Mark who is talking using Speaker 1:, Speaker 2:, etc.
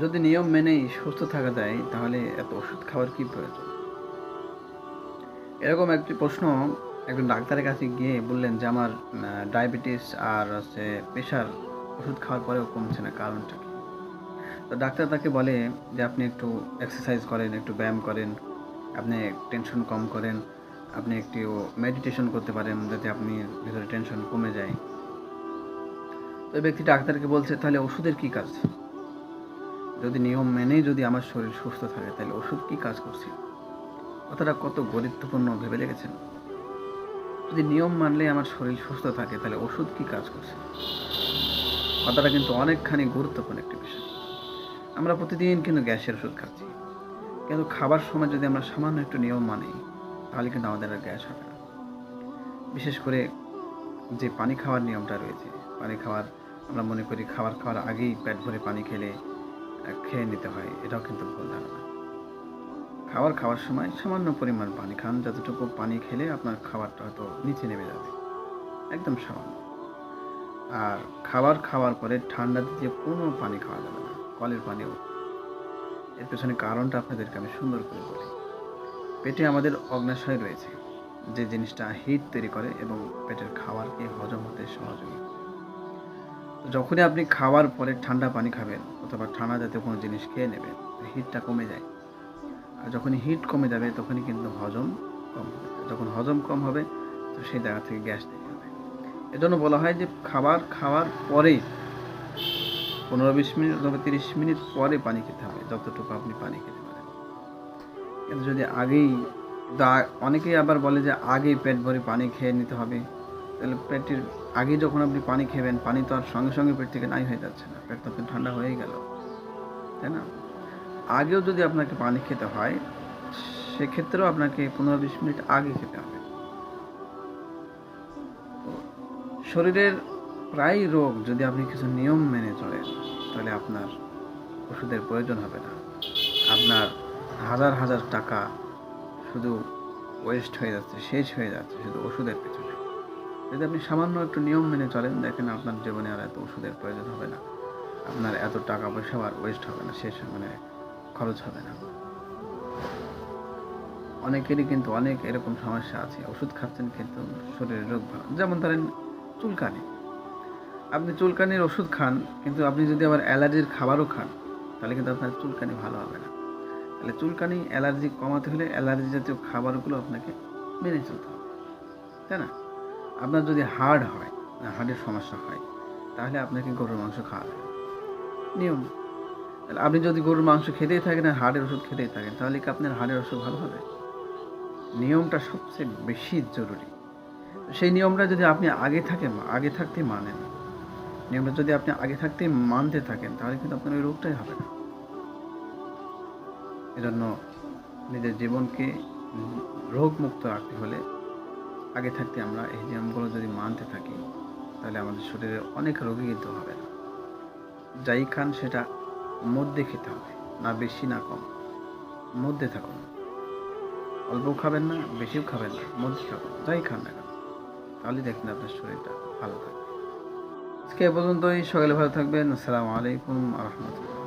Speaker 1: যদি নিয়ম মেনেই সুস্থ থাকা যায়, তাহলে এত ওষুধ খাওয়ার কি প্রয়োজন? এরকম একটি প্রশ্ন একজন ডাক্তারের কাছে গিয়ে বললেন যে, আমার ডায়াবেটিস আর হচ্ছে প্রেশার ওষুধ খাওয়ার পরেও কমছে না, কারণটা কি? তো ডাক্তার তাকে বলে যে, আপনি একটু এক্সারসাইজ করেন, একটু ব্যায়াম করেন, আপনি টেনশন কম করেন, আপনি একটু মেডিটেশন করতে পারেন, যাতে আপনি ভিতরে টেনশন কমে যায়। তো ব্যক্তি ডাক্তারকে বলছে, তাহলে ওষুধের কী কাজ? যদি নিয়ম মেনেই যদি আমার শরীর সুস্থ থাকে, তাহলে ওষুধ কি কাজ করছে? কথাটা কত গুরুত্বপূর্ণ ভেবে লেগেছেন যদি নিয়ম মানলে আমার শরীর সুস্থ থাকে, তাহলে ওষুধ কি কাজ করছে? কথাটা কিন্তু অনেকখানি গুরুত্বপূর্ণ একটি বিষয়। আমরা প্রতিদিন কিন্তু গ্যাসের ওষুধ খাচ্ছি। কিন্তু খাবার সময় যদি আমরা সামান্য একটু নিয়ম মানি, তাহলে কিন্তু আমাদের আর গ্যাস হবে না। বিশেষ করে যে পানি খাওয়ার নিয়মটা রয়েছে, পানি খাওয়ার, আমরা মনে করি খাবার খাওয়ার আগেই পেট ভরে পানি খেলে খেয়ে নিতে হয়, এটাও কিন্তু ভুল ধারণা। খাবার খাওয়ার সময় সামান্য পরিমাণ পানি খান, যতটুকু পানি খেলে আপনার খাবারটা হয়তো নিচে নেমে যাবে। একদম সামান্য। আর খাবার খাওয়ার পরে ঠান্ডা দিয়ে কোনো পানি খাওয়া যাবে না, কলের পানিও। এর পেছনে কারণটা আপনাদেরকে আমি সুন্দর করে বলি। পেটে আমাদের অগ্নাশয় রয়েছে, যে জিনিসটা হিট তৈরি করে এবং পেটের খাবারকে হজম হতে সহযোগী করে। যখনই আপনি খাওয়ার পরে ঠান্ডা পানি খাবেন অথবা ঠান্ডা জাতীয় কোনো জিনিস খেয়ে নেবেন, হিটটা কমে যায়। আর যখনই হিট কমে যাবে, তখনই কিন্তু হজম কম হবে। যখন হজম কম হবে, তো সেই জায়গা থেকে গ্যাস তৈরি হবে। এজন্য বলা হয় যে খাবার খাওয়ার পরে পনেরো বিশ মিনিট অথবা তিরিশ মিনিট পরে পানি খেতে হবে, যতটুকু আপনি পানি খেতে পারেন। কিন্তু যদি আগেই অনেকেই আবার বলে যে আগেই পেট ভরে পানি খেয়ে নিতে হবে। তাহলে পেটের আগে যখন আপনি পানি খেবেন, পানি তো আর সঙ্গে সঙ্গে পেট থেকে নাই হয়ে যাচ্ছে না। পেট তো ঠান্ডা হয়েই গেল। তাই না? আগেও যদি আপনাকে পানি খেতে হয়, সেক্ষেত্রেও আপনাকে পনেরো বিশ মিনিট আগে খেতে হবে। শরীরের প্রায় রোগ যদি আপনি কিছু নিয়ম মেনে চলেন, তাহলে আপনার ওষুধের প্রয়োজন হবে না। আপনার হাজার হাজার টাকা শুধু ওয়েস্ট হয়ে যাচ্ছে, শেষ হয়ে যাচ্ছে শুধু ওষুধের পেছনে। যদি আপনি সামান্য একটু নিয়ম মেনে চলেন, দেখেন আপনার জীবনে আর এত ওষুধের প্রয়োজন হবে না। আপনার এত টাকা পয়সাও আর ওয়েস্ট হবে না, শেষ মানে খরচ হবে না। অনেকেরই কিন্তু অনেক এরকম সমস্যা আছে, ওষুধ খাচ্ছেন কিন্তু শরীরের রোগ ভালো যেমন ধরেন চুলকানি। আপনি চুলকানির ওষুধ খান, কিন্তু আপনি যদি আবার অ্যালার্জির খাবারও খান, তাহলে কিন্তু আপনার চুলকানি ভালো হবে না। তাহলে চুলকানি, অ্যালার্জি কমাতে হলে অ্যালার্জি জাতীয় খাবারগুলো আপনাকে মেনে চলতে হবে। তাই না? আপনার যদি হার্ড হয় হার্টের সমস্যা হয়, তাহলে আপনাকে গরুর মাংস খাওয়া যাবে নিয়ম আপনি যদি গরুর মাংস খেতেই থাকেন আর হাড়ের ওষুধ খেতেই থাকেন, তাহলে কি আপনার হাড়ের ওষুধ ভালো হবে? নিয়মটা সবচেয়ে বেশি জরুরি। সেই নিয়মটা যদি আপনি আগে থাকে আগে থাকতে মানেন। নিয়মটা যদি আপনি আগে থাকতে মানতে থাকেন, তাহলে কিন্তু আপনার ওই রোগটাই হবে না। এজন্য নিজের জীবনকে রোগমুক্ত রাখতে হলে আগে থাকতে আমরা এই নিয়মগুলো যদি মানতে থাকি, তাহলে আমাদের শরীরে অনেক রোগী কিন্তু হবে না। যাই খান, সেটা মধ্যে খেতে হবে, না বেশি, না কম। মধ্যে থাকুন। অল্প খাবেন না, বেশিও খাবেন না, মধ্যে খাবেন যাই খান না কেন। তাহলে দেখবেন আপনার শরীরটা ভালো থাকবে। আজকে এ পর্যন্তই, সকালে ভালো থাকবেন। আসসালামু আলাইকুম রহমতুল্লাহ।